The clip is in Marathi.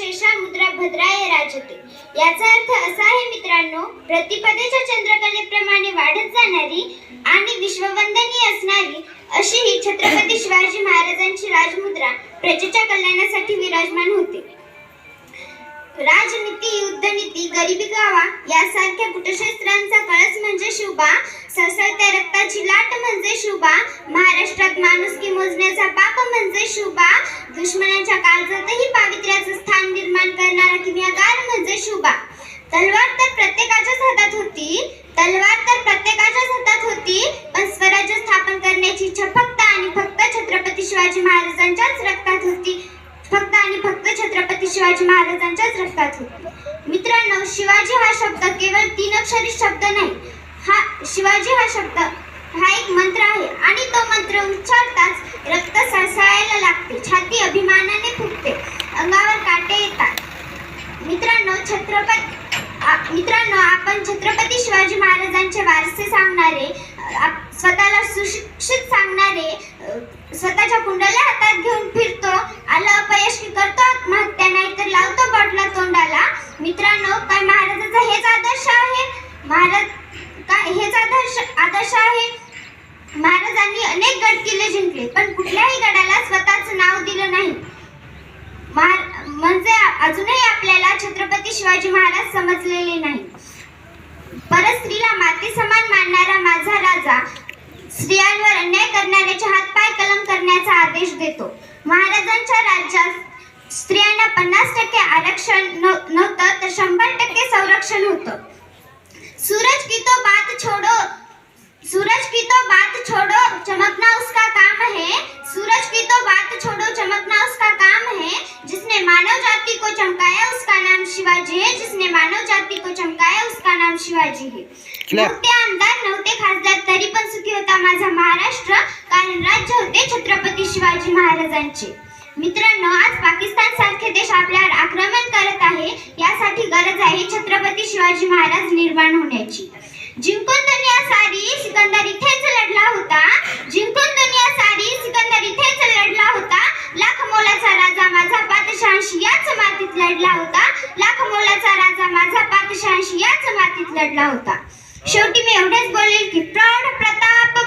शेषा मुद्रा भद्राय राजते. याचा अर्थ असा आहे मित्रांनो प्रतिपदेच्या चंद्रकलेप्रमाणे वाढत जाणारी आणि विश्ववंदनीय असणारी अशी ही छत्रपती शिवाजी महाराजांची राजमुद्रा प्रजेच्या कल्याणासाठी विराजमान होते. राजनीती युद्धनीती गरिबी गावा यासारख्या कुटशास्त्रांचा कळस म्हणजे शिवबा सळसळत्या रक्ताची लाट म्हणजे शिवबा महाराष्ट्रात माणुसकी मोजण्याचा पाप म्हणजे शिवबा दुश्मनाच्या काळजातही पावित्र्याचं स्थान निर्माण करणारा किमयागार म्हणजे शुभा. तलवार तर प्रत्येकाच्याच हातात होती तलवार तर प्रत्येकाच्याच हातात होती पण स्वराज्य स्थापन करण्याची इच्छा फक्त आणि फक्त छत्रपती शिवाजी महाराजांच्याच रक्तात होती. फक्त आणि फक्त छत्रपती शिवाजी महाराजांच्याच रक्तात होती. मित्रांनो शिवाजी हा शब्द केवळ तीन अक्षरी शब्द नाही. हा शिवाजी हा शब्द हा एक मंत्र आहे आणि छत्रपती मित्रांनो आपण छत्रपती शिवाजी महाराजांचे वारसे सांगणारे स्वतःला सुशिक्षित सांगणारे स्वतःच्या कुंडल्या हातात घेऊन फिरतो आलं अपयश की करतो आत्महत्या नाही तर लावतो बॉटला तोंडाला. मित्रांनो काय महाराजाचा हेच आदर्श आहे? महाराज काय हेच आदर्श आदर्श आहे? महाराजांनी अनेक गड किल्ले जिंकले पण कुठल्याही गडाला स्वतःच शिवाजी महाराज समजलेले नाही. परस्त्रीला माते समान मानणारा माझा राजा स्त्रियांवर अन्याय करणाऱ्याचे हातपाय कलम करण्याचा आदेश देतो. महाराजांच्या राज्यात स्त्रियांना पन्नास टक्के आरक्षण नव्हतं तर शंभर टक्के संरक्षण होतं. सूरज की तो बात छोड़ो सूरज की तो बात छोड़ो चमकना उस मानव जाति को चमकाया उसका नाम शिवाजी है जिसने मानव जाति को चमकाया उसका नाम शिवाजी है. नव्हते आमदार नव्हते खासदार तरी पण सुखी होता माझा महाराष्ट्र कारण राज्य होते छत्रपती शिवाजी महाराजांचे. मित्रांनो आज पाकिस्तान सारखे देश आपल्यावर आक्रमण करत आहे यासाठी गरज आहे छत्रपती शिवाजी महाराज निर्माण होण्याची. जिंकून दुनिया सारी सिकंदर इथेच लढला होता जिंकून दुनिया सारी सिकंदर इथेच लढला होता लाख मोलाचा राजा माझा पातशहाशी याच मातीत लढला होता लाख मोलाचा राजा माझा पातशहाशी याच मातीत लढला होता. शेवटी मी एवढेच बोलेल की प्रौढ प्रताप